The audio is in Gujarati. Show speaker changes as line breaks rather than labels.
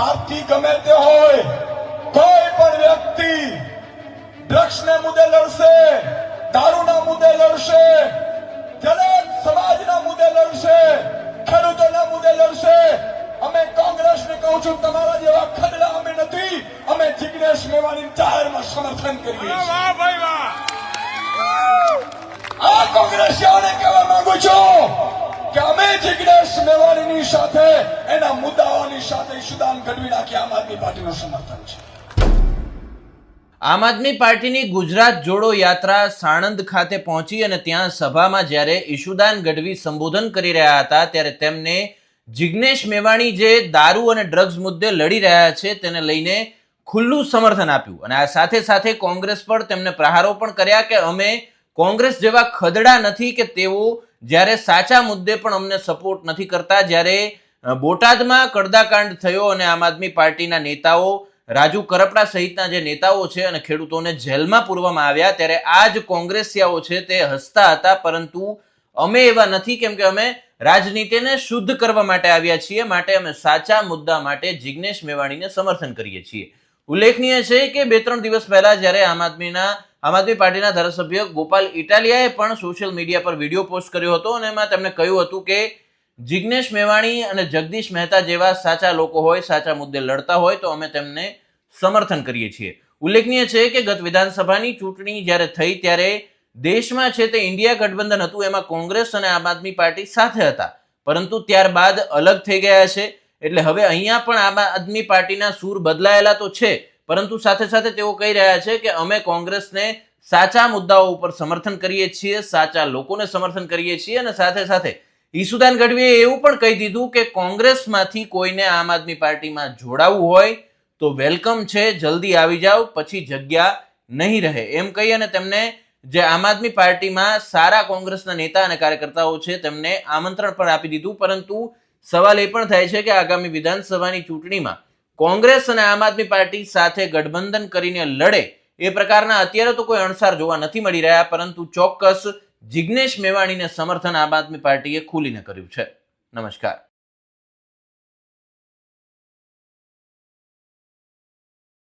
પાર્ટી ગમે તે હોય કોઈ પણ વ્યક્તિ ડ્રગ્સને મુદ્દે લડશે દારૂના મુદ્દે લડશે દલિત સમાજના મુદ્દે લડશે ખેડૂતોના મુદ્દે લડશે. અમે કોંગ્રેસને કહું છું તમારા જેવા ખદડા અમે નથી અમે જિગ્નેશ મેવાણી જાહેરમાં સમર્થન કરીએ આ કોંગ્રેસીઓને કહેવા માંગુ છું કે અમે જિગ્નેશ મેવાણીની સાથે એના સાથે ઈશુદાન ગઢવી નાખી, આમ આદમી પાર્ટીનું સમર્થન છે.
આમ આદમી પાર્ટીની ગુજરાત જોડો યાત્રા સાણંદ ખાતે પહોંચી અને ત્યાં સભામાં જ્યારે ઈશુદાન ગઢવી સંબોધન કરી રહ્યા હતા, ત્યારે તેમને જિગ્નેશ મેવાણી જે દારૂ અને ડ્રગ્સ મુદ્દે લડી રહ્યા છે, તેને લઈને ખુલ્લું સમર્થન આપ્યું. અને આ સાથે સાથે કોંગ્રેસ પર તેમને પ્રહારો પણ કર્યા કે અમે કોંગ્રેસ જેવા ખદડા નથી કે તેઓ જ્યારે સાચા મુદ્દે પણ અમને સપોર્ટ નથી કરતા, જ્યારે બોટાદમાં કડદાકાંડ થયો અને આમ આદમી પાર્ટીના નેતાઓ, રાજુ કરપડા સહિતના જે નેતાઓ છે અને ખેડૂતોને જેલમાં પૂરવામાં આવ્યા, ત્યારે આ જ કોંગ્રેસિયાઓ છે તે હસતા હતા, પરંતુ અમે એવા નથી કેમ કે અમે રાજનીતિને શુદ્ધ કરવા માટે આવ્યા છીએ, માટે અમે સાચા મુદ્દા માટે જિગ્નેશ મેવાણીને સમર્થન કરીએ છીએ. ઉલ્લેખનીય છે કે બે ત્રણ દિવસ પહેલા જ્યારે આમ આદમીના, આમ આદમી પાર્ટીના ધારાસભ્ય ગોપાલ ઇટાલિયાએ પણ સોશિયલ મીડિયા પર વીડિયો પોસ્ટ કર્યો હતો અને એમાં તેમણે કહ્યું હતું કે જિગ્નેશ મેવાણી અને જગદીશ મહેતા જેવા સાચા લોકો હોય, સાચા મુદ્દે લડતા હોય, તો અમે તેમને સમર્થન કરીએ છીએ. ઉલ્લેખનીય છે કે ગત વિધાનસભાની ચૂંટણી જ્યારે થઈ ત્યારે દેશમાં છે તે ઇન્ડિયા ગઠબંધન હતું, એમાં કોંગ્રેસ અને આમ આદમી પાર્ટી સાથે હતા. પરંતુ ત્યારબાદ અલગ થઈ ગયા છે, એટલે હવે અહીંયા પણ આમ આદમી પાર્ટીના સૂર બદલાયેલા તો છે, પરંતુ સાથે સાથે તેઓ કહી રહ્યા છે કે અમે કોંગ્રેસને સાચા મુદ્દાઓ ઉપર સમર્થન કરીએ છીએ, સાચા લોકોને સમર્થન કરીએ છીએ અને સાથે સાથે ઈસુદાન ગઢવીએ એવું પણ કહી દીધું કે કોંગ્રેસમાંથી કોઈને આમ આદમી પાર્ટીમાં જોડાવવું હોય તો વેલકમ છે, જલ્દી આવી જાઓ, પછી જગ્યા નહીં રહે. એમ કહી અને તેમને જે આમ આદમી પાર્ટીમાં સારા કોંગ્રેસના નેતા અને કાર્યકર્તાઓ છે, તેમને આમંત્રણ પણ આપી દીધું. પરંતુ સવાલ એ પણ થાય છે કે આગામી વિધાનસભાની ચૂંટણીમાં કોંગ્રેસ અને આમ આદમી પાર્ટી સાથે ગઠબંધન કરીને લડે એ પ્રકારના અત્યારે તો કોઈ અણસાર જોવા નથી મળી રહ્યા, પરંતુ ચોક્કસ જિગ્નેશ મેવાણીને સમર્થન આમ આદમી પાર્ટીએ ખુલીને કર્યું છે. નમસ્કાર.